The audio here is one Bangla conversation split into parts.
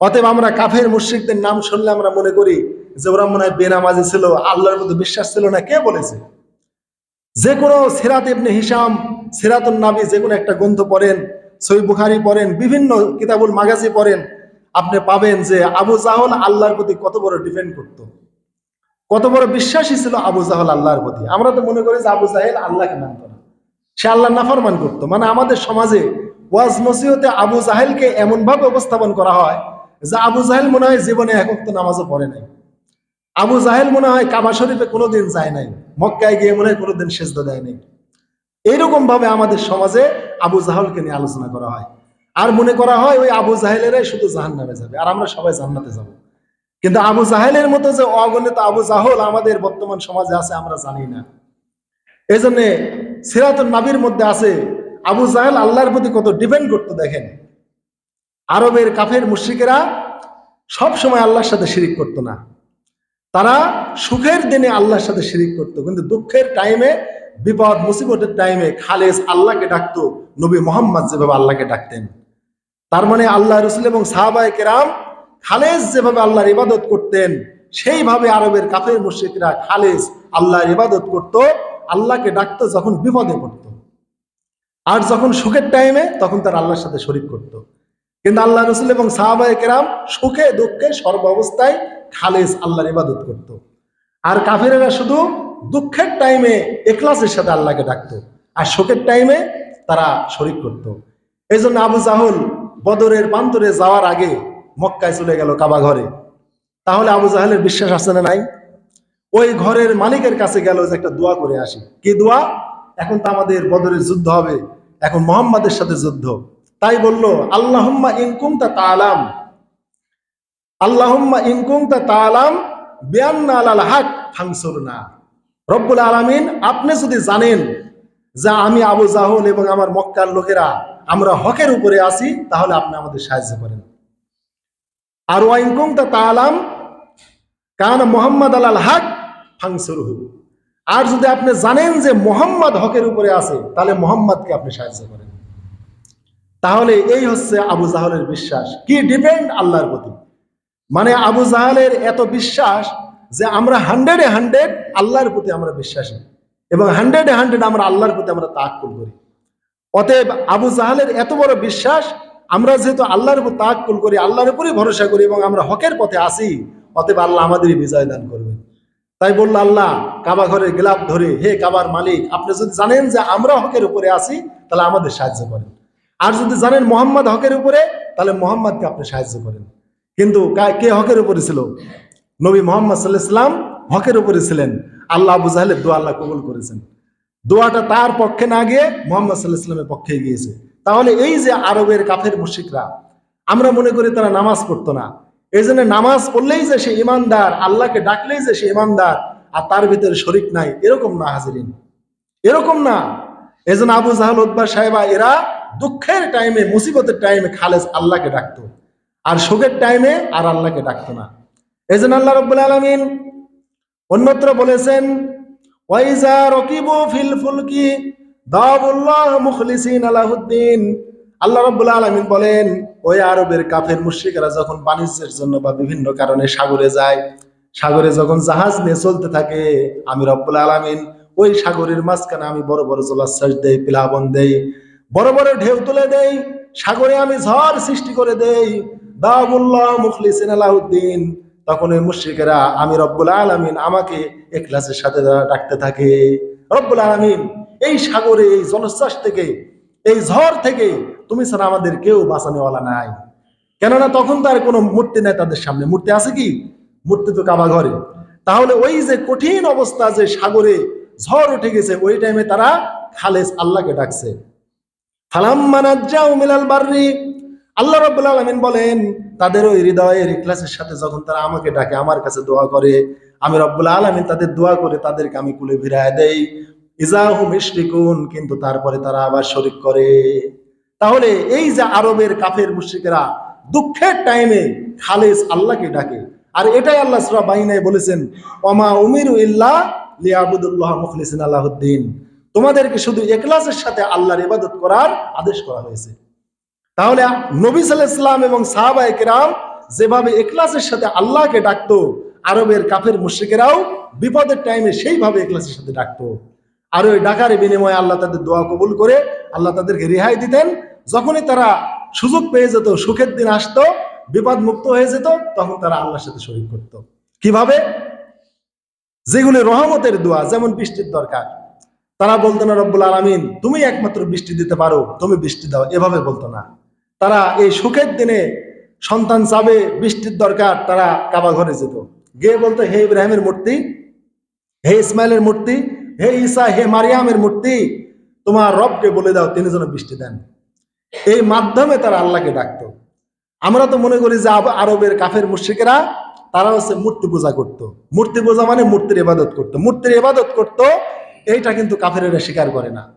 অতএব আমরা কাফের মুশ্রিকদের নাম শুনলে আমরা মনে করি যে ওরা মনে হয় বেনামাজি ছিল, আল্লাহর মধ্যে বিশ্বাস ছিল না। কে বলেছে? যে কোনো সিরাত ইবনে হিসাম সিরাতুন নাবি, যে কোনো একটা গ্রন্থ পড়েন সই বুখারি পড়েন, বিভিন্ন কিতাবুল মাগাজি পড়েন, আপনি পাবেন যে আবু জাহল আল্লাহর প্রতি কত বড় ডিপেন্ড করত। কত বড় বিশ্বাসী ছিল আবু জাহল আল্লাহর প্রতি। আমরা তো মনে করি যে আবু জাহেল আল্লাহকে মানত না। সে আল্লাহ নাফরমান করতো। মানে আমাদের সমাজে ওয়াজ নসিহতে আবু জাহেলকে এমন ভাবে উপস্থাপন করা হয় যে আবু জাহেল মনে হয় জীবনে একক তো নামাজও পড়ে নাই। আবু জাহেল মনে হয় কাবা শরীফে কোনোদিন যায় নাই, মক্কায় গিয়ে মনে হয় কোনোদিন সেজদা দেয় নাই। এইরকম ভাবে আমাদের সমাজে আবু জাহলকে নিয়ে আলোচনা করা হয়। আর মনে করা হয় ওই আবু জাহেলেরাই শুধু জাহান নামে যাবে, আর আমরা সবাই জান্নাতে যাব। কিন্তু আবু জাহেলের মতো যে অগণিত আবু জাহল আমাদের বর্তমান সমাজে আছে, আমরা জানি না। এই জন্যে সিরাতুল নাবির মধ্যে আছে, আবু জাহেল আল্লাহর প্রতি কত ডিপেন্ড করতে দেখেন। আরবের কাফের মুশ্রিকেরা সব সময় আল্লাহর সাথে শিরিক করতো না। তারা সুখের দিনে আল্লাহর সাথে শিরিক করতো, কিন্তু দুঃখের টাইমে বিপদ, মুসিবতের টাইমে খালেজ আল্লাহকে ডাকতো, নবী মোহাম্মদ যেভাবে আল্লাহকে ডাকতেন। তার মানে আল্লাহ রসুল এবং সাহাবায় কেরাম খালেজ যেভাবে আল্লাহর ইবাদত করতেন, সেইভাবে আরবের কাফের মুশ্রিকরা খালেজ আল্লাহর ইবাদত করত, আল্লাহকে ডাকতো যখন বিপদে পড়তো। আর যখন সুখের টাইমে তখন তার আল্লাহর সাথে শরিক করত। কিন্তু আল্লাহ রসুল এবং সাহাবায় কেরাম সুখে দুঃখে সর্ব অবস্থায় খালেজ আল্লাহর ইবাদত করত। আর কাফেরেরা শুধু দুঃখের টাইমে এখলাসের সাথে আল্লাহকে ডাকতো আর শোকের টাইমে তারা শরিক করত। এই জন্য আবু জাহুল বদরের প্রান্তরে যাওয়ার আগে মক্কায় চলে গেল কাবা ঘরে। তাহলে আবু জাহেলের বিশ্বাস আছে না নাই? ওই ঘরের মালিকের কাছে গেল যে একটা দোয়া করে আসি। কি দোয়া? এখন তো আমাদের বদরের যুদ্ধ হবে। এখন মোহাম্মদের সাথে যুদ্ধ। তাই বলল, আল্লাহম্মা ইনকুম তা তালাম আল্লাহম্মা ইনকুম তা তালাম বিয়ান্না হাক ফাংসুর না রব্বুল আলামিন, আপনি যদি জানেন যে আমি আবু জাহল এবং আমার মক্কার লোকেরা, আমরা হকের উপরে আছি, তাহলে আপনি আমাদের সাহায্য করেন। আর ওয়াইনকুম তা তালাম কান মোহাম্মদ আলাল হক ফাংসুরহু আর যদি আপনি জানেন যে মোহাম্মদ হকের উপরে আছে, তাহলে মোহাম্মদকে আপনি সাহায্য করেন। তাহলে এই হচ্ছে আবু জাহলের বিশ্বাস। কি ডিপেন্ড আল্লাহর প্রতি? মানে আবু জাহালের এত বিশ্বাস যে আমরা হান্ড্রেডে হান্ড্রেড আল্লাহর প্রতি আমরা বিশ্বাসী। এবং হান্ড্রেডে হান্ড্রেড আমরা আল্লাহর প্রতি আমরা তাক্কুল করি। অতএব আবু জাহালের এত বড় বিশ্বাস, আমরা যেহেতু আল্লাহর উপর তাক্কুল করি, আল্লাহর উপরই ভরসা করি এবং আমরা হকের পথে আসি, অতএব আল্লাহ আমাদেরই বিজয় দান করবেন। তাই বলল আল্লাহ, কাবা ঘরের গেলাপ ধরে, হে কাবার মালিক, আপনি যদি জানেন যে আমরা হকের উপরে আসি, তাহলে আমাদের সাহায্য করেন। আর যদি জানেন মোহাম্মদ হকের উপরে, তাহলে মোহাম্মদকে আপনি সাহায্য করেন। কিন্তু কে হকের উপরে ছিল? নবী মোহাম্মদ সাল্লাহ ইসলাম হকের উপরে ছিলেন। আল্লাহ আবু জাহেলের দোয়া আল্লাহ কবুল করেছেন। দোয়াটা তার পক্ষে না গিয়ে মোহাম্মদ সাল্লাহ ইসলামের পক্ষে গিয়েছে। তাহলে এই যে আরবের কাফের মুশিকরা আমরা মনে করি তারা নামাজ পড়তো না। এই জন্য নামাজ পড়লেই যে সে ইমানদার, আল্লাহকে ডাকলেই যে সে ইমানদার, আর তার ভিতরে শরিক নাই, এরকম না হাজিরিন। এরকম না। এই জন্য আবু জাহাল উদ্বার সাহেবা এরা দুঃখের টাইমে মুসিবতের টাইমে খালেজ আল্লাহকে ডাকতো। আর সুখের টাইমে আর আল্লাহকে ডাকতো না। এই জন্য আল্লাহ রব্বুল আলমিন অন্যত্র বলেছেন বলেন, ওই আরবের কাফের যখন বাণিজ্যের জন্য বা বিভিন্ন কারণে সাগরে যায়, সাগরে যখন জাহাজ নিয়ে চলতে থাকে, আমি রব্বুল আলমিন ওই সাগরের মাঝখানে আমি বড় বড় জলাশ্বাস দেই, প্লাবন দেই। বড় বড় ঢেউ তুলে দেই, সাগরে আমি ঝড় সৃষ্টি করে দেই। মুখলিসিন আলাউদ্দিন তখন ওই মুশ্রিকেরা আমি রব্বুল আলমিন আমাকে এখলাসের সাথে ডাকতে থাকে। রব্বুল আলমিন, এই সাগরে, এই জলশ্বাস থেকে, এই ঝড় থেকে তুমি ছাড়া আমাদের কেউ বাঁচানোওয়ালা নাই। কেননা তখন তার কোনো মূর্তি নেই তাদের সামনে। মূর্তি আছে কি? মূর্তি তো কাবা ঘরে। তাহলে ওই যে কঠিন অবস্থা যে সাগরে ঝড় উঠে গেছে, ওই টাইমে তারা খালেজ আল্লাহকে ডাকছে। আল্লাহ রাব্বুল আলামিন বলেন, তাদের ওই হৃদয়ের ইখলাসের সাথে যখন তারা আমাকে ডাকে, আমার কাছে দোয়া করে, আমি রব্বুল আলামিন তাদের দোয়া করে তাদেরকে আমি কুলে ফিরায় দেই। ইজাহুম ইশরিকুন, কিন্তু তারপরে তারা আবার শরিক করে। তাহলে এই যে আরবের কাফের মুশরিকেরা দুঃখের টাইমে খালেজ আল্লাহকে ডাকে, আর এটাই আল্লাহ সূরা বাইনায় বলেছেন ওমা উমিরু ইল্লা লিয়াবুদুল্লাহ মুখলিসিন আলাহুদ্দিন। তোমাদেরকে শুধু একলাসের সাথে আল্লাহর ইবাদত করার আদেশ করা হয়েছে। তাহলে নবী সাল্লাহ ইসলাম এবং সাহাবায়ে কেরাম যেভাবে এখলাসের সাথে আল্লাহকে ডাকতো, আরবের কাফের মুশ্রিকেরাও বিপদের টাইমে সেইভাবে এখলাসের সাথে ডাকতো। আর ওই ডাকার বিনিময়ে আল্লাহ তাদের দোয়া কবুল করে আল্লাহ তাদেরকে রেহাই দিতেন। যখনই তারা সুযোগ পেয়ে যেত, সুখের দিন আসতো বিপদ মুক্ত হয়ে যেত, তখন তারা আল্লাহর সাথে শরীর করত। কীভাবে? যেগুলি রহমতের দোয়া, যেমন বৃষ্টির দরকার তারা বলতো না, রব্বুল আলমিন, তুমি একমাত্র বৃষ্টি দিতে পারো, তুমি বৃষ্টি দাও। এভাবে বলতো না। তারা এই সুখের দিনে সন্তান চাবে, বৃষ্টির দরকার, তারা কাবা ঘরে যেত। গিয়ে বলতো, হে ইব্রাহিমের মূর্তি, হে ইসমাইলের মূর্তি, হে ঈসা, হে মারিয়ামের মূর্তি, তোমার রবকে বলে দাও, তিনি যেন বৃষ্টি দেন। এই মাধ্যমে তারা আল্লাহকে ডাকতো। আমরা তো মনে করি যে আরবের কাফের মুশ্রিকেরা তারা হচ্ছে মূর্তি পূজা করত। মূর্তি পূজা মানে মূর্তির ইবাদত করত। মূর্তির ইবাদত করত এইটা কিন্তু কাফেরেরা স্বীকার করে না।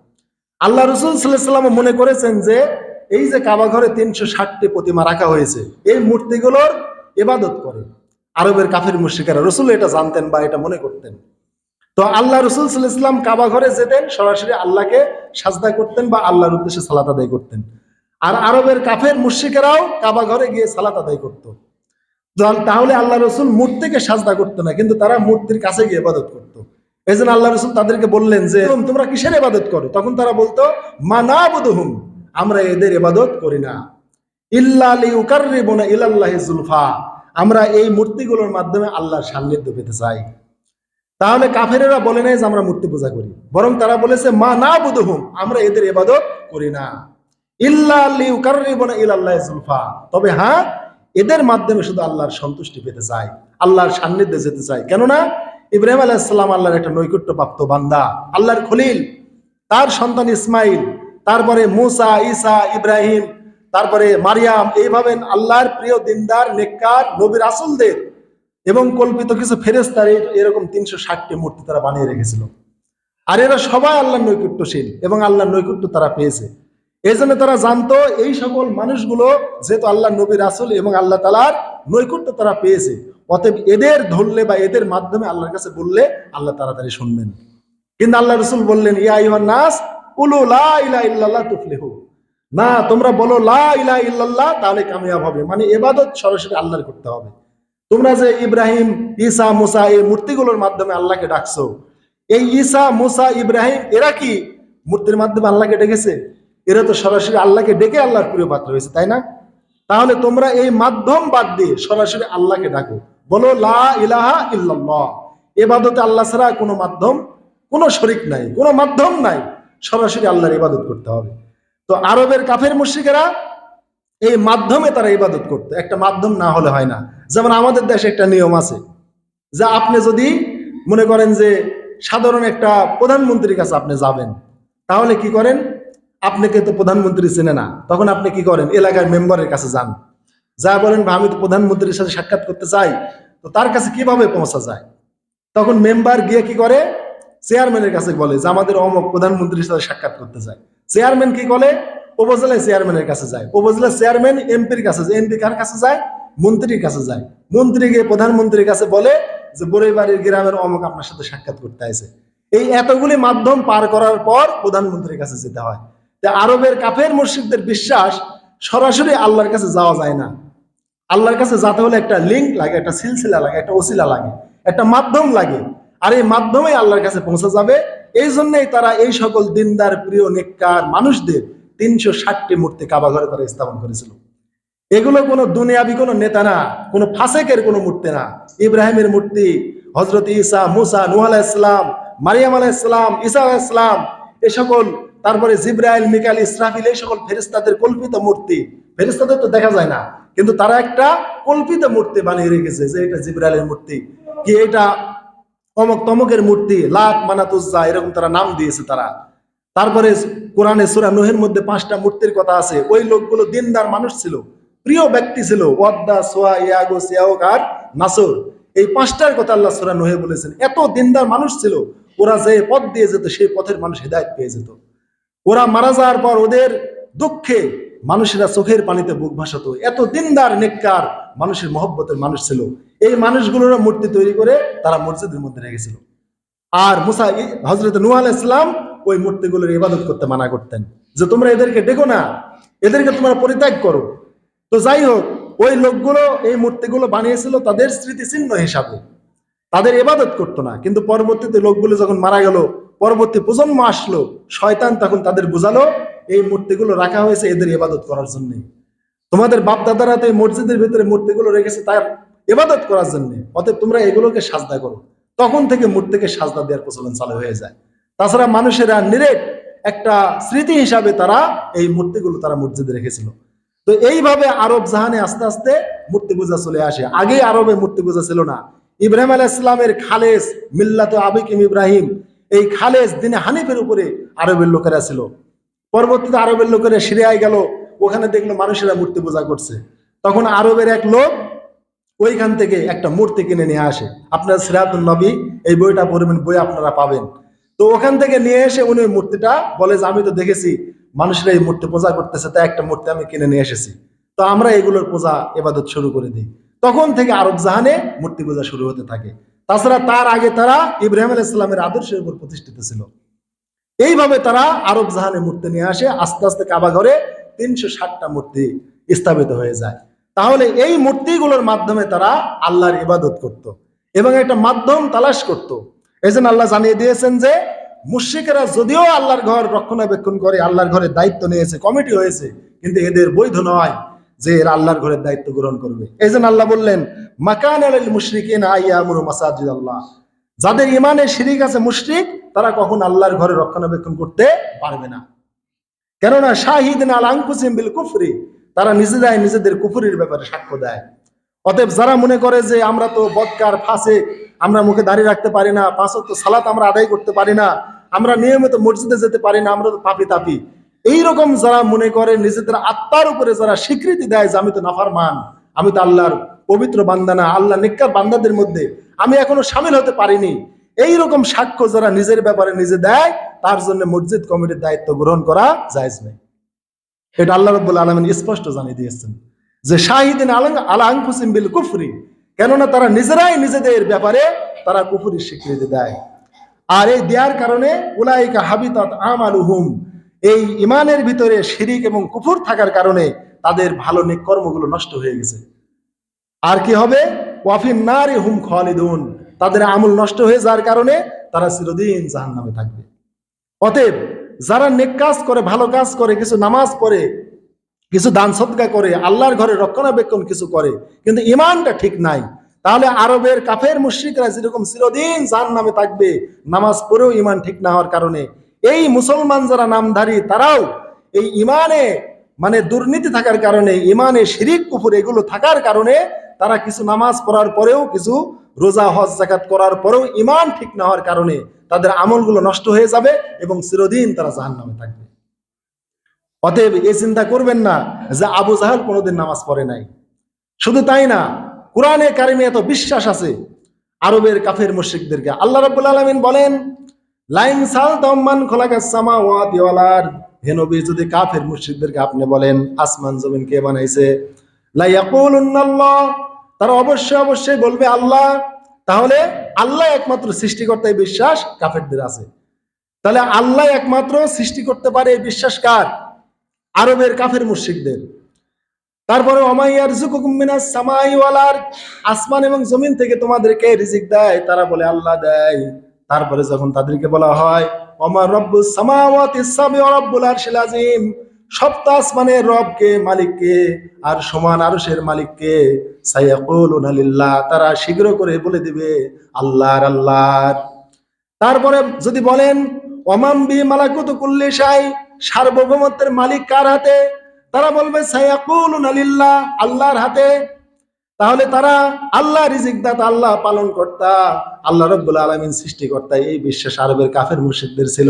আল্লাহ রসুল সাল্লাম মনে করেছেন যে এই যে কাবা ঘরে তিনশো ষাটটি প্রতিমা রাখা হয়েছে, এই মূর্তিগুলোর ইবাদত করে। আরবের কাফের মুশ্রিকেরা, রসুল এটা জানতেন বা এটা মনে করতেন। তো আল্লাহ রসুল সাল্লাম কাবা ঘরে যেতেন, সরাসরি আল্লাহকে সাজদা করতেন বা আল্লাহর উদ্দেশ্যে সালাত আদায় করতেন। আর আরবের কাফের মুশ্রিকেরাও কাবা ঘরে গিয়ে সালাত আদায় করতো। তাহলে- আল্লাহ রসুল মূর্তিকে সাজদা করতো না, কিন্তু তারা মূর্তির কাছে গিয়ে ইবাদত করতো। এই জন্য আল্লাহ রসুল তাদেরকে বললেন যে তোমরা কিসের ইবাদত করো? তখন তারা বলতো মানা বুধুম আমরা এদের ইবাদত করি না। আমরা এই মূর্তিগুলোর মাধ্যমে আল্লাহর সান্নিধ্য পেতে চাই। তাহলে কাফেরেরা বলে নাই যে, আমরা মূর্তি পূজা করি। বরং তারা বলেছে মা না বুধুম আমরা এদের ইবাদত করি না। ইল্লা লিউকাররিবুনা ইলাল্লাহি জুলফা, তবে হ্যাঁ এদের মাধ্যমে শুধু আল্লাহর সন্তুষ্টি পেতে চাই, আল্লাহর সান্নিধ্যে যেতে চাই। কেননা ইব্রাহিম আলাইসাল্লাম আল্লাহর একটা নৈকট্য প্রাপ্ত বান্দা, আল্লাহর খলিল। তার সন্তান ইসমাইল, তারপরে মুসা, ঈসা, ইব্রাহিম, তারপরে মারিয়াম, এইভাবে আল্লাহর প্রিয় দিনদার, নেককার, নবীর আসলদের এবং কল্পিত কিছু ফেরেস্তার এরকম তিনশো ষাটটি মূর্তি তারা বানিয়ে রেখেছিল। আর এরা সবাই আল্লাহর নৈকট্যশীল এবং আল্লাহর নৈকট্য তারা পেয়েছে। এই জন্য তারা জানতো এই সকল মানুষগুলো যেহেতু আল্লাহ নবীর রাসুল এবং আল্লাহ তালার নৈকট্য তারা পেয়েছে। অতএব এদের ধরলে বা এদের মাধ্যমে আল্লাহর কাছে বললে আল্লাহ তাড়াতাড়ি শুনবেন। কিন্তু আল্লাহ রসুল বললেন, ইয়া নাস উলু না, তোমরা বলো, লা ইলা তাহলে কামিয়াব হবে। মানে এবাদত সরাসরি আল্লাহর করতে হবে। তোমরা যে ইব্রাহিম, ঈসা, মুসা এই মূর্তিগুলোর মাধ্যমে আল্লাহকে ডাকছো, এই ঈসা, মুসা, ইব্রাহিম, এরা কি মূর্তির মাধ্যমে আল্লাহকে ডেকেছে? এরা তো সরাসরি আল্লাহকে ডেকে আল্লাহর প্রিয় পাত্র হয়েছে, তাই না? তাহলে তোমরা এই মাধ্যম বাদ দিয়ে সরাসরি আল্লাহকে ডাকো। বলো এবাদতে আল্লাহ ছাড়া কোনো মাধ্যম, কোনো শরিক নাই, কোনো মাধ্যম নাই। সরাসরি আল্লাহর ইবাদত করতে হবে। তো আরবের কাফের মুশ্রিকেরা এই মাধ্যমে তারা ইবাদত করতো। একটা মাধ্যম না হলে হয় না। যেমন আমাদের দেশে একটা নিয়ম আছে, যে আপনি যদি মনে করেন যে সাধারণ একটা প্রধানমন্ত্রীর কাছে আপনি যাবেন, তাহলে কি করেন? আপনাকে তো প্রধানমন্ত্রী চেনে না। তখন আপনি কি করেন? এলাকার মেম্বারের কাছে যান। যা বলেন আমি তো প্রধানমন্ত্রীর সাথে সাক্ষাৎ করতে চাই। তো তার কাছে কীভাবে পৌঁছা যায়? তখন মেম্বার গিয়ে কি করে? চেয়ারম্যানের কাছে বলে যে আমাদের অমক প্রধানমন্ত্রীর সাথে সাক্ষাৎ করতে চায় চেয়ারম্যান কি করে? উপজেলায় চেয়ারম্যানের কাছে যায়। উপজেলার চেয়ারম্যান এমপির কাছে যায়। এমপি কার কাছে যায়? মন্ত্রীর কাছে যায়। মন্ত্রী গিয়ে প্রধানমন্ত্রীর কাছে বলে যে বড়ইবাড়ির গ্রামের অমক আপনার সাথে সাক্ষাৎ করতে আছে এই এতগুলি মাধ্যম পার করার পর প্রধানমন্ত্রীর কাছে যেতে হয়। আরবের কাফের মুর্শিদদের বিশ্বাস সরাসরি আল্লাহর কাছে যাওয়া যায় না। আল্লাহর কাছে যাতে হলে একটা লিঙ্ক লাগে, একটা সিলসিলা লাগে, একটা ওসিলা লাগে, একটা মাধ্যম লাগে। আর এই মাধ্যমে আল্লাহর কাছে পৌঁছে যাবে। এই জন্যই তারা এই সকল দিনদার, প্রিয়, নেককার মানুষদের তিনশো ষাটটি মূর্তি কাবা ঘরে তারা স্থাপন করেছিল। এগুলো কোনো দুনিয়াবি কোনো নেতা না, কোনো ফাসেকের কোনো মূর্তি না। ইব্রাহিমের মূর্তি হজরত ইসা মুসা, নুহ ইসলাম মারিয়াম আলাহ ইসলাম ঈসা আলাহ ইসলাম এ সকল তারপরে জিব্রাইল মিকাল ইসরাফিল, এই সকল ফেরিস্তাদের কল্পিত মূর্তি। ফেরিস্তাদের তো দেখা যায় না, কিন্তু তারা একটা কল্পিত মূর্তি বানিয়ে রেখেছে যে এটা জিব্রাইলের মূর্তি। কি এটা অমক তমকের মূর্তি? লাত মানাতুজ্জা, এরকম তারা নাম দিয়েছে তারা। তারপরে কোরআনে সুরা নুহের মধ্যে পাঁচটা মূর্তির কথা আছে। ওই লোকগুলো দিনদার মানুষ ছিল, প্রিয় ব্যক্তি ছিল। ওয়াদ্দা, সোয়া, ইয়াগো সিয়াওক আর নাসর। এই পাঁচটার কথা আল্লাহ সুরা নুহে বলেছেন। এত দিনদার মানুষ ছিল, ওরা যে পথ দিয়ে যেত, সেই পথের মানুষ হৃদায়ত পেয়ে যেত। ওরা মারা যাওয়ার পর ওদের দুঃখে মানুষেরা চোখের পানিতে বুক ভাসাতো। এত দিনদার, নেককার মানুষের মহব্বতের মানুষ ছিল। এই মানুষগুলোর মূর্তি তৈরি করে তারা মসজিদের মধ্যে রেখেছিল আর মুসা হজরত নুহ আলাহ ইসলাম ওই মূর্তিগুলোর ইবাদত করতে মানা করতেন। যে তোমরা এদেরকে ডেকো না, এদেরকে তোমরা পরিত্যাগ করো। তো যাই হোক, ওই লোকগুলো এই মূর্তিগুলো বানিয়েছিল তাদের স্মৃতিচিহ্ন হিসাবে। তাদের এবাদত করতো না। কিন্তু পরবর্তীতে লোকগুলো যখন মারা গেল পরবর্তী প্রজন্ম আসলো, শয়তান তখন তাদের বোঝালো, এই মূর্তিগুলো রাখা হয়েছে এদের ইবাদত করার জন্য। তোমাদের বাপ দাদারা তো এই মসজিদের ভিতরে মূর্তিগুলো রেখেছে তার ইবাদত করার জন্য। অতএব তোমরা এগুলোকে সাজদা করো। তখন থেকে মূর্তিকে সাজদা দেওয়ার প্রচলন চালু হয়ে যায়। তাছাড়া মানুষেরা নিরেট একটা স্মৃতি হিসাবে তারা এই মূর্তিগুলো তারা মসজিদে রেখেছিল। তো এইভাবে আরব জাহানে আস্তে আস্তে মূর্তি পূজা চলে আসে। আগেই আরবে মূর্তি পূজা ছিল না। ইব্রাহিম আলাহ ইসলামের খালেস মিল্লাত আবিকিম ইব্রাহিম এই খালেস দিনে হানিফের উপরে আরবের লোকেরা ছিল। পরবর্তীতে আরবের লোকেরা সিরিয়ায় গেল, ওখানে দেখল মানুষেরা মূর্তি পূজা করছে। তখন আরবের এক লোক ওইখান থেকে একটা মূর্তি কিনে নিয়ে আসে। আপনার সিরাতুল নবী, এই বইটা পড়বেন, বই আপনারা পাবেন। তো ওখান থেকে নিয়ে এসে উনি মূর্তিটা বলে যে, আমি তো দেখেছি, মানুষেরা এই মূর্তি পূজা করতেছে, তাই একটা মূর্তি আমি কিনে নিয়ে এসেছি। তো আমরা এগুলোর পূজা, এবাদত শুরু করে দিই। তখন থেকে আরব জাহানে মূর্তি পূজা শুরু হতে থাকে। তাছাড়া তার আগে তারা ইব্রাহিম আলাহ ইসলামের আদর্শের উপর প্রতিষ্ঠিত ছিল এইভাবে তারা আরব জাহানে মূর্তি নিয়ে আসে, আস্তে আস্তে কাবা ঘরে তিনশো ষাটটা মূর্তি স্থাপিত হয়ে যায় তাহলে এই মূর্তিগুলোর মাধ্যমে তারা আল্লাহর ইবাদত করত। এবং একটা মাধ্যম তালাশ করত। এই জন্য আল্লাহ জানিয়ে দিয়েছেন যে, মুশ্রিকেরা যদিও আল্লাহর ঘর রক্ষণাবেক্ষণ করে, আল্লাহর ঘরের দায়িত্ব নিয়েছে, কমিটি হয়েছে, কিন্তু এদের বৈধ নয় যে এরা আল্লাহর ঘরের দায়িত্ব গ্রহণ করবে এই আল্লাহ বললেন মাকান মুশরিকিন আইয়ামুর মাসাজিদ আল্লাহ। যাদের ইমানে শিরিক আছে মুশরিক, তারা কখন আল্লাহর ঘরে রক্ষণাবেক্ষণ করতে পারবে না। কেননা শাহিদ আল আংকুসিম বিল কুফরি, তারা নিজেরাই নিজেদের কুফরির ব্যাপারে সাক্ষ্য দেয়। অতএব যারা মনে করে যে আমরা তো বদকার ফাঁসে আমরা মুখে দাঁড়িয়ে রাখতে পারি না পাঁচত্ব সালাত আমরা আদায় করতে পারি না, আমরা নিয়মিত মসজিদে যেতে পারি না, আমরা তো পাপি তাপি। এইরকম যারা মনে করে নিজেদের আত্মার উপরে যারা স্বীকৃতি দেয় যে আমি তো নাফার মান আমি তো আল্লাহর পবিত্র বান্দানা, আল্লাহ নিকার বান্দাদের মধ্যে আমি এখনও সামিল হতে পারিনি। এই রকম সাক্ষ্য যারা নিজের ব্যাপারে নিজে দেয়, তার জন্য মসজিদ কমিটির দায়িত্ব গ্রহণ করা নেই এটা আল্লাহ রব্বুল আলমিন স্পষ্ট জানিয়ে দিয়েছেন যে, শাহিদিন আলং, আলাং ফুসিম বিল কুফরি, কেননা তারা নিজেরাই নিজেদের ব্যাপারে তারা কুফুরির স্বীকৃতি দেয়। আর এই দেওয়ার কারণে উলাইকা হাবিতাত আমালুহুম, এই ইমানের ভিতরে শিরিক এবং কুফুর থাকার কারণে তাদের ভালো নেক কর্মগুলো নষ্ট হয়ে গেছে। আর কি হবে? ওয়াফিন নারে হুম খালিদুন। তাদের আমল নষ্ট হয়ে যাওয়ার কারণে তারা চিরদিন জাহান নামে থাকবে। অতএব যারা নেক কাজ করে, ভালো কাজ করে, কিছু নামাজ পড়ে, কিছু দান সৎকা করে, আল্লাহর ঘরে রক্ষণাবেক্ষণ কিছু করে, কিন্তু ইমানটা ঠিক নাই, তাহলে আরবের কাফের মুশ্রিকরা যেরকম চিরদিন জাহান নামে থাকবে, নামাজ পড়েও ইমান ঠিক না হওয়ার কারণে, এই মুসলমান যারা নামধারী, তারাও এই ইমানে মানে দুর্নীতি থাকার কারণে, ইমানে শিরিক কুফুর এগুলো থাকার কারণে তারা কিছু নামাজ পড়ার পরেও, কিছু রোজা, হজ জাকাত করার পরেও ইমান ঠিক না হওয়ার কারণে তাদের আমলগুলো নষ্ট হয়ে যাবে এবং চিরদিন তারা জাহান নামে থাকবে। অতএব এই চিন্তা করবেন না যে আবু জাহাল কোনোদিন নামাজ পড়ে নাই। শুধু তাই না, কোরআনে কারিমে এত বিশ্বাস আছে আরবের কাফের মুশরিকদেরকে। আল্লাহ রাব্বুল আলামিন বলেন, লাইন সাল তম্মান খোলাকা সামাওয়াতি ওয়াল আরদ। হে নবী, যদি কাফের মুশরিকদেরকে আপনি বলেন, আসমান জমিন কে বানাইছে? লা ইয়াকুলুন্নাল্লাহ। তারা অবশ্যই অবশ্যই বলবে, আল্লাহ, তাহলে আল্লাহ একমাত্র সৃষ্টিকর্তা এই বিশ্বাস কাফেরদের আছে। তাহলে আল্লাহ একমাত্র সৃষ্টি করতে পারে এই বিশ্বাস কার? আরবের কাফের মুশরিকদের। তারপরে আসমান এবং জমিন থেকে তোমাদেরকে রিজিক দেয়। তারা বলে, আল্লাহ দেয়। তারপরে যখন তাদেরকে বলা হয় অমর রব্বুস সামাওয়াতি সাবি ওয়া রব্বুল আরশিল আযীম সপ্ত আসমানের রবকে, মালিককে, আর সমান আরশের মালিককে। সায়াকুলুনা লিল্লাহ, তারা শীঘ্র করে বলে দিবে আল্লাহর আল্লাহর তারপরে যদি বলেন অমাম বি মালাকুত কুল্লি শাই, সার্বভৌমত্বের মালিক কার হাতে? তারা বলবে, সায়াকুলুনা লিল্লাহ, আল্লাহর হাতে। তাহলে তারা আল্লাহ রিজিক দাতা, আল্লাহ পালন কর্তা, আল্লাহ রব্বুল আলমিন সৃষ্টিকর্তা, এই বিশ্বাস আরবের কাফের মুর্শিদদের ছিল।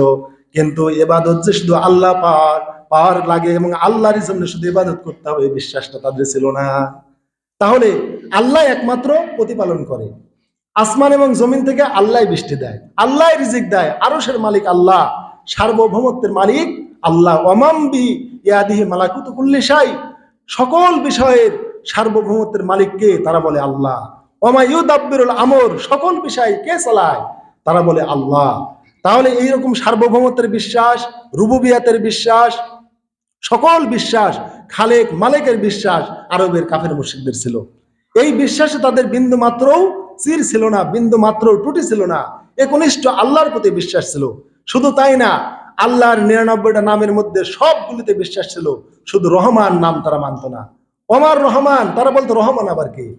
কিন্তু এবাদত যে শুধু আল্লাহ পাওয়ার পাওয়ার লাগে এবং আল্লাহর জন্য শুধু ইবাদত করতে হবে বিশ্বাসটা তাদের ছিল না। তাহলে আল্লাহ একমাত্র প্রতিপালন করে। আসমান এবং জমিন থেকে আল্লাহ বৃষ্টি দেয়, আল্লাহ রিজিক দেয়, আরশের মালিক আল্লাহ, সার্বভৌমত্বের মালিক আল্লাহ। ওমাম্বি ইয়াদিহি মালাকুত কুল্লি শাই, সকল বিষয়ের সার্বভৌমত্বের মালিককে তারা বলে আল্লাহ। ওমায়ুদাব্বিরুল আমর, সকল বিষয় কে চালায়? তারা বলে আল্লাহ। তাহলে এইরকম সার্বভৌমত্বের বিশ্বাস, রুবুবিয়াতের বিশ্বাস সকল বিশ্বাস খালেক মালেকের বিশ্বাস আরবের কাফের মুশিকদের ছিল। এই বিশ্বাসে তাদের বিন্দু মাত্রও চির ছিল না, বিন্দু মাত্র টুটি ছিল না। একনিষ্ঠ আল্লাহর প্রতি বিশ্বাস ছিল। শুধু তাই না, আল্লাহর নিরানব্বইটা নামের মধ্যে সবগুলিতে বিশ্বাস ছিল। শুধু রহমান নাম তারা মানত না। ওমার রহমান, তারা বলতো রহমান আবার কি?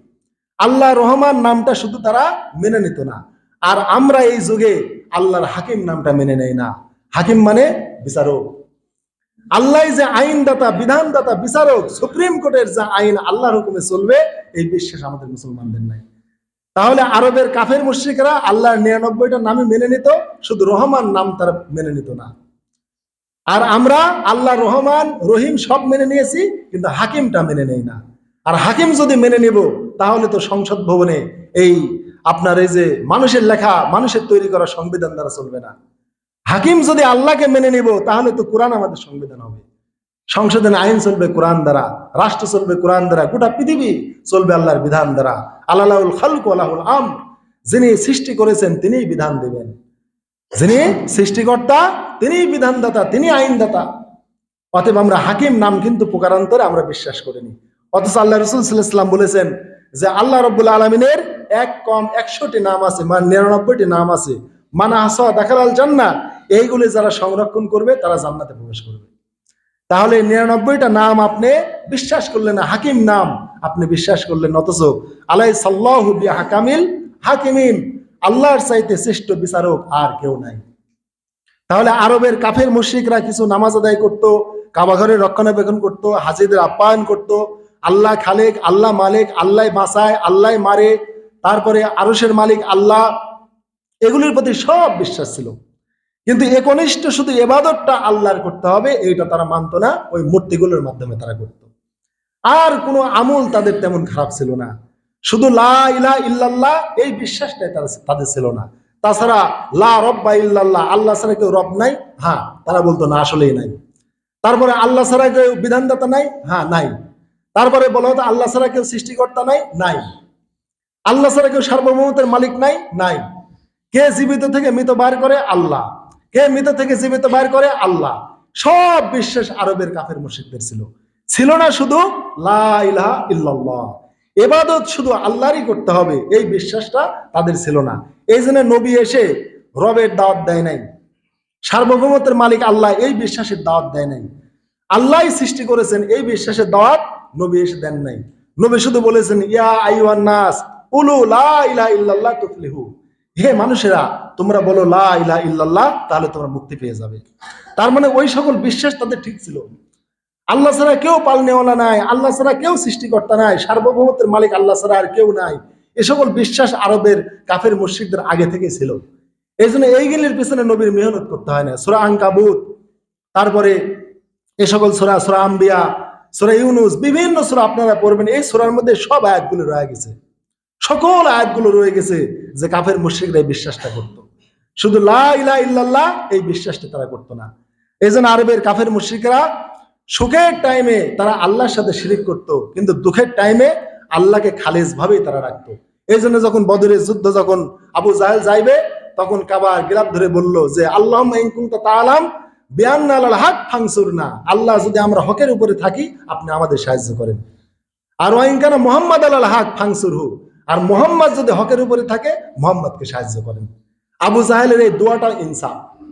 আল্লাহ রহমান নামটা শুধু তারা মেনে নিত না। আর আমরা এই যুগে আল্লাহর হাকিম নামটা মেনে নেই না। হাকিম মানে বিচারক। আল্লাহ যে আইনদাতা, বিধানদাতা, বিচারক, সুপ্রিম কোর্টের যা আইন, আল্লাহর হুকুমে চলবে, এই বিশ্বাস আমাদের মুসলমানদের নাই। তাহলে আরবের কাফের মুশ্রিকরা আল্লাহর নিরানব্বইটা নামে মেনে নিত, শুধু রহমান নাম তারা মেনে নিত না। আর আমরা আল্লাহ, রহমান, রহিম সব মেনে নিয়েছি, কিন্তু হাকিমটা মেনে নেই না। আর হাকিম যদি মেনে নিব, তাহলে তো সংসদ ভবনে এই আপনার এই যে মানুষের লেখা, মানুষের তৈরি করা সংবিধান দ্বারা চলবে না। হাকিম যদি আল্লাহকে মেনে নিব, তাহলে তো কোরআন আমাদের সংবিধান হবে। সংসদে আইন চলবে কোরআন দ্বারা, রাষ্ট্র চলবে কোরআন দ্বারা, গোটা পৃথিবী চলবে আল্লাহর বিধান দ্বারা। আল্লাহুল খালকু আল্লাহুল আম যিনি সৃষ্টি করেছেন তিনি বিধান দেবেন। যিনি সৃষ্টিকর্তা, তিনিই বিধানদাতা তিনি আইনদাতা। অতএব আমরা হাকিম নাম কিন্তু প্রকারান্তরে আমরা বিশ্বাস করিনি। অথচ আল্লাহ রসুল বলেছেন যে আল্লাহ রব্বুল আলমিনের এক কম একশোটি নাম আছে মানে নিরানব্বইটি নাম আছে। মানা হাসা দেখালাল জান্না এইগুলি যারা সংরক্ষণ করবে, তারা জান্নাতে প্রবেশ করবে। তাহলে নিরানব্বইটা নাম আপনি বিশ্বাস করলেন, হাকিম নাম আপনি বিশ্বাস করলেন, অথচ আলাই সাল্লাহ হাকামিল হাকিমিন, আল্লাহর চাইতে শ্রেষ্ঠ বিচারক আর কেউ নাই। তাহলে আরবের কাফের মুশ্রিকরা কিছু নামাজ আদায় করতো কাবাঘরের রক্ষণাবেক্ষণ করতো, হাজিদের আপ্যায়ন করত, আল্লাহ খালেক, আল্লাহ মালিক, আল্লাহ বাঁচায় আল্লাহ মারে, তারপরে আরসের মালিক আল্লাহ, এগুলির প্রতি সব বিশ্বাস ছিল। কিন্তু একনিষ্ঠ শুধু এবাদতটা আল্লাহর করতে হবে, এইটা তারা মানতো না, ওই মূর্তিগুলোর মাধ্যমে তারা করত। আর কোনো আমল তাদের তেমন খারাপ ছিল না। শুধু লা ইলা ইল্লাল্লাহ, এই বিশ্বাসটাই তারা, তাদের ছিল না। তাছাড়া লা রব্বা ইল্লাল্লাহ, আল্লাহ ছাড়া কেউ রব নাই? হ্যাঁ তারা বলতো, না, আসলেই নাই। তারপরে আল্লাহ ছাড়া কেউ বিধানদাতা নাই? হ্যাঁ নাই। তারপরে বলা হতো, আল্লাহ ছাড়া কেউ সৃষ্টিকর্তা নাই? নাই। আল্লাহ ছাড়া কেউ সার্বভৌমতের মালিক নাই? নাই। কে জীবিত থেকে মৃত বার করে? আল্লাহ। কে মৃত থেকে জীবিত বার করে আল্লাহ। সব বিশ্বাস আরবের কাফের মুশিকদের ছিল। ছিল না শুধু লা ইল্লাল্লাহ। এবাদত শুধু আল্লাহরই করতে হবে, এই বিশ্বাসটা তাদের ছিল না। এই জন্য নবী এসে রবের দাওয়াত দেয় নাই। সার্বভৌমত্বের মালিক আল্লাহ এই বিশ্বাসের দাওয়াত দেয় নাই। আল্লাহ সৃষ্টি করেছেন, এই বিশ্বাসের দাওয়াত নবী এসে দেন নাই। নবী শুধু বলেছেন, ইয়া আইওয়ান নাস উলু লা ইলাহা হে মানুষেরা, তোমরা বলো লা ইলাহা ইল্লাল্লাহ, তাহলে তোমরা মুক্তি পেয়ে যাবে। তার মানে ওই সকল বিশ্বাস তাদের ঠিক ছিল। আল্লাহ ছাড়া কেউ পালনেওয়ালা নাই, আল্লাহ ছাড়া কেউ সৃষ্টিকর্তা নাই, সার্বভৌমত্বের মালিক আল্লাহ ছাড়া আর কেউ নাই। এ সকল বিশ্বাস আরবের কাফের মুশ্রিকদের আগে থেকে ছিল। এই জন্য এইগুলির পিছনে নবীর মেহনত করতে হয় না। সুরা আঙ্কাবুত তারপরে এ সকল সোরা সোরা আম্বিয়া, সোরা ইউনুস, বিভিন্ন সোরা আপনারা পড়বেন, এই সোরার মধ্যে সব আয়াতগুলো রয়ে গেছে। সকল আয়াতগুলো রয়ে গেছে যে কাফের মুশ্রিকরা এই বিশ্বাসটা করতো। শুধু লা ইলা ইল্লাল্লাহ এই বিশ্বাসটা তারা করতো না। এই জন্য আরবের কাফের মুশ্রিকরা সুখের টাইমে তারা আল্লাহর সাথে শিরিক করত, কিন্তু দুঃখের টাইমে আল্লাহকে খালেজ ভাবেই তারা রাখতো। এই জন্য যখন বদরের যুদ্ধ যখন আবু জাহেল যাইবে, তখন কাবার গিরাপ ধরে বলল যে আল্লাহ তালাম বিয়ান আল্লাহ হাক ফাংসুর না আল্লাহ যদি আমরা হকের উপরে থাকি, আপনি আমাদের সাহায্য করেন। আর ওয়াইনকানা মোহাম্মদ আল্লাহ হাক ফাংসুর হু আর মোহাম্মদ যদি হকের উপরে থাকে, মোহাম্মদকে সাহায্য করেন। আবু জাহেলের এই দোয়াটা ইনসাফ।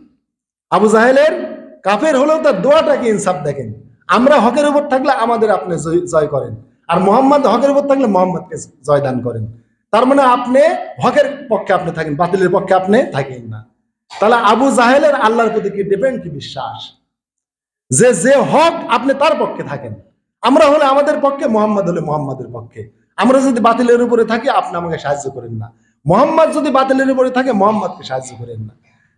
আবু জাহেলের কাফের হলেও তার দোয়াটাকে ইনসাফ দেখেন। আমরা হকের উপর থাকলে আমাদের আপনি জয়- করেন। আর মোহাম্মদ হকের উপর থাকলে মোহাম্মদকে জয়দান করেন। তার মানে আপনি হকের পক্ষে আপনি থাকেন, বাতিলের পক্ষে আপনি থাকেন না। তাহলে আবু জাহেলের আল্লাহর প্রতি কি ডিপেন্ড কি বিশ্বাস? যে যে হক আপনি তার পক্ষে থাকেন। আমরা হলে আমাদের পক্ষে, মোহাম্মদ হলে মোহাম্মদের পক্ষে। আমরা যদি বাতিলের উপরে থাকি, আপনি আমাকে সাহায্য করেন না। মোহাম্মদ যদি বাতিলের উপরে থাকে, মোহাম্মদকে সাহায্য করেন না।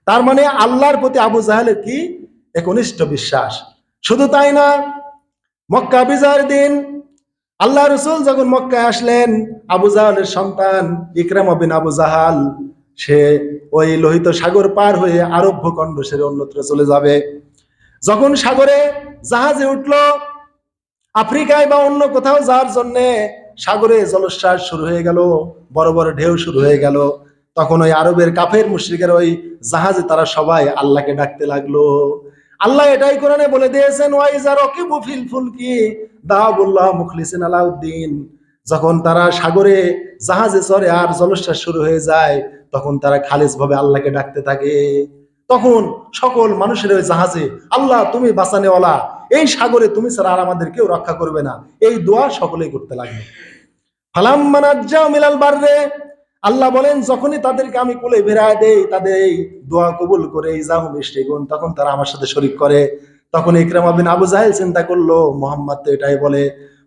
তার মানে আল্লাহর প্রতি আবু জাহেলের কি? একনিষ্ঠ বিশ্বাস। শুধু তাই না, মক্কা বিজয়ের দিন আল্লাহ রসুল যখন মক্কায় আসলেন, আবু জাহালের সন্তান ইকরাম বিন আবু জাহাল, সে ওই লোহিত সাগর পার হয়ে আরব ভূখণ্ড সেরে অন্যত্র চলে যাবে। যখন সাগরে জাহাজে উঠল, আফ্রিকায় বা অন্য কোথাও যাওয়ার জন্য সাগরে জলোচ্ছ্বাস শুরু হয়ে গেল, বড় বড় ঢেউ শুরু হয়ে গেল। তখন ওই আরবের কাফের মুশ্রিকের ওই জাহাজে তারা সবাই আল্লাহকে ডাকতে লাগল। আল্লাহ এটাই কোরআনে বলে দিয়েছেন ফুলকি দাহাবুল্লাহ মুখলিসিন আলাউদ্দিন। যখন তারা সাগরে জাহাজে চড়ে আর জলোচ্ছ্বাস শুরু হয়ে যায়, তখন তারা খালিজ ভাবে আল্লাহকে ডাকতে থাকে। তখন সকল মানুষের ওই জাহাজে, আল্লাহ তুমি বাঁচানেওয়ালা এই সাগরে তুমি ছাড়া আর আমাদের কেউ রক্ষা করবে না। এই দোয়া সকলেই করতে লাগবে। ফালাম মানাজ্জা মিলাল বাররে, আল্লাহ বলেন, যখনই তাদেরকে আমি কোলে বেড়ায় দেই, তাদের এই দোয়া কবুল করে, এই জাহু মিষ্টিগুন তখন তারা আমার সাথে শরিক করে। তখন ইকরামা বিন আবু জাহেল চিন্তা করল, মোহাম্মদ তো এটাই বলে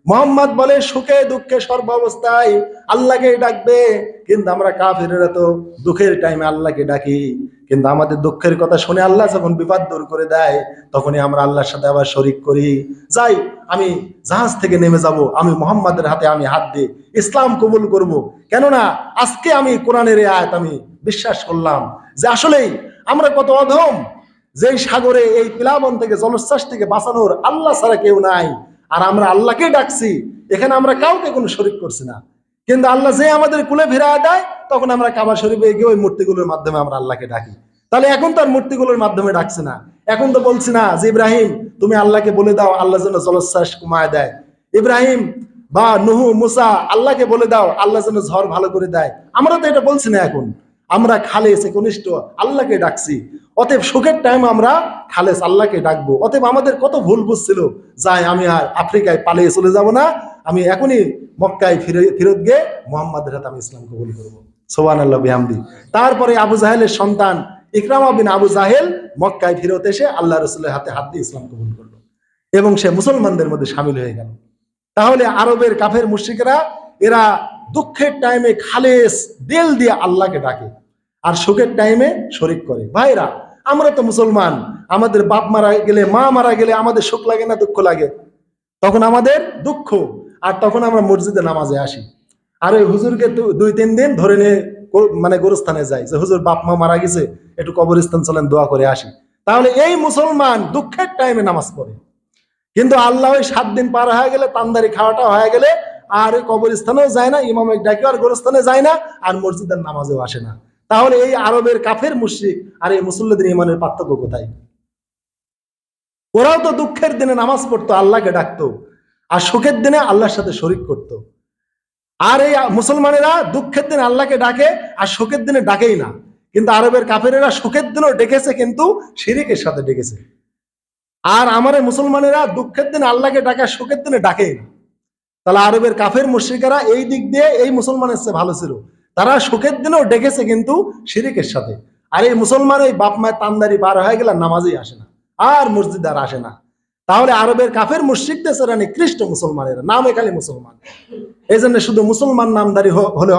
মোহাম্মদ বলে, সুখে দুঃখে সর্বাবস্থায় আল্লাহকে ডাকবে। কিন্তু আমরা কাফেরেরা তো দুঃখের টাইমে আল্লাহকে ডাকি। কিন্তু আমাদের দুঃখের কথা শুনে আল্লাহ যখন বিপদ দূর করে দেয়, তখনই আমরা আল্লাহর সাথে আবার শরিক করি। যাই, আমি জাহাজ থেকে নেমে যাব, আমি মোহাম্মদের হাতে আমি হাত দিয়ে ইসলাম কবুল করব। কেননা, আজকে আমি কোরআনের আয়াত আমি বিশ্বাস করলাম যে আসলেই আমরা কত অধম। যেই সাগরে, এই পিলাবন থেকে, জলোচ্ছ্বাস থেকে বাঁচানোর আল্লাহ ছাড়া কেউ নাই। আর আমরা আল্লাহকে ডাকছি। এখানে আমরা কাউকে কোনো শরিক করছি না। কিন্তু আল্লাহ যে আমাদের কুলে ফেরা দেয়, তখন আমরা কাবা শরীফে গিয়ে ওই মূর্তিগুলোর মাধ্যমে আমরা আল্লাহকে ডাকি। তাহলে এখন তো আর মূর্তিগুলোর মাধ্যমে ডাকছে না। এখন তো বলছি না যে, ইব্রাহিম, তুমি আল্লাহকে বলে দাও, আল্লাহ যেন জলোচ্ছ্বাস কমায় দেয়। ইব্রাহিম বা নুহু, মুসা, আল্লাহকে বলে দাও, আল্লাহ যেন ঝড় ভালো করে দেয়। আমরা তো এটা বলছি না এখন। আমরা খালেস কনিষ্ঠ আল্লাহকে ডাকছি। অতএব সুখের টাইম আমরা খালেস, আল্লাহকে ডাকবো। অতএব আমাদের কত ভুল বুঝছিল? যাই, আমি আর আফ্রিকায় পালিয়ে চলে যাব না। আমি এখনই মক্কায় ফিরে, ফেরত গিয়ে মোহাম্মদের হাতে আমি ইসলাম কবুল করব। সোহান আল্লাহ বিহামদি। তারপরে আবু জাহেলের সন্তান ইকরামা বিন আবু জাহেল মক্কায় ফিরত এসে আল্লাহ রসুলের হাতে হাত দিয়ে ইসলাম কবুল করল। এবং সে মুসলমানদের মধ্যে সামিল হয়ে গেল। তাহলে আরবের কাফের মুশ্রিকেরা, এরা দুঃখের টাইমে খালেস দিল দিয়ে আল্লাহকে ডাকে। আর সুখের টাইমে শরিক করে। ভাইরা আমরা তো মুসলমান। আমাদের বাপ মারা গেলে, মা মারা গেলে আমাদের সুখ লাগে না, দুঃখ লাগে? তখন আমাদের দুঃখ। আর তখন আমরা মসজিদে নামাজে আসি। আর ওই হুজুরকে দুই, তিন দিন ধরে নিয়ে মানে গোরস্থানে যাই। যে হুজুর বাপ মা মারা গেছে, একটু কবরস্থান চলেন, দোয়া করে আসি। তাহলে এই মুসলমান দুঃখের টাইমে নামাজ পড়ে। কিন্তু আল্লাহ ওই সাত দিন পার হয়ে গেলে, তান্দারি খাওয়াটা হয়ে গেলে, আর কবরস্থানেও যায় না ইমামের ডাকে আর গোরস্থানে যায় না, আর মসজিদের নামাজেও আসে না। তাহলে এই আরবের কাফের মুশ্রিক আর এই মুসল্লিদের ইমানের পার্থক্য কোথায়? ওরাও তো দুঃখের দিনে নামাজ পড়তো, আল্লাহকে ডাকতো, আর সুখের দিনে আল্লাহর সাথে শরিক করত। আর এই মুসলমানেরা দুঃখের দিনে আল্লাহকে ডাকে, আর সুখের দিনে ডাকেই না। কিন্তু আরবের কাফেরেরা সুখের দিনেও ডেকেছে, কিন্তু শিরিকের সাথে ডেকেছে। আর আমার মুসলমানেরা দুঃখের দিনে আল্লাহকে ডাকে, আর সুখের দিনে ডাকেই না। তাহলে আরবের কাফের মুশ্রিকেরা এই দিক দিয়ে এই মুসলমানের চেয়ে ভালো ছিল। তারা সুখের দিনেও ডেকেছে কিন্তু শিরিকের সাথে। আর এই মুসলমান এই বাপ মায়ের তান্দারি বার হয়ে গেলে নামাজেই আসে না, আর মসজিদ আর আসে না। তাহলে আরবের কাফের মুশ্রিকদের সেরা নিকৃষ্ট মুসলমানের, নামে খালি মুসলমান। এই জন্য শুধু মুসলমান নামদারি হলে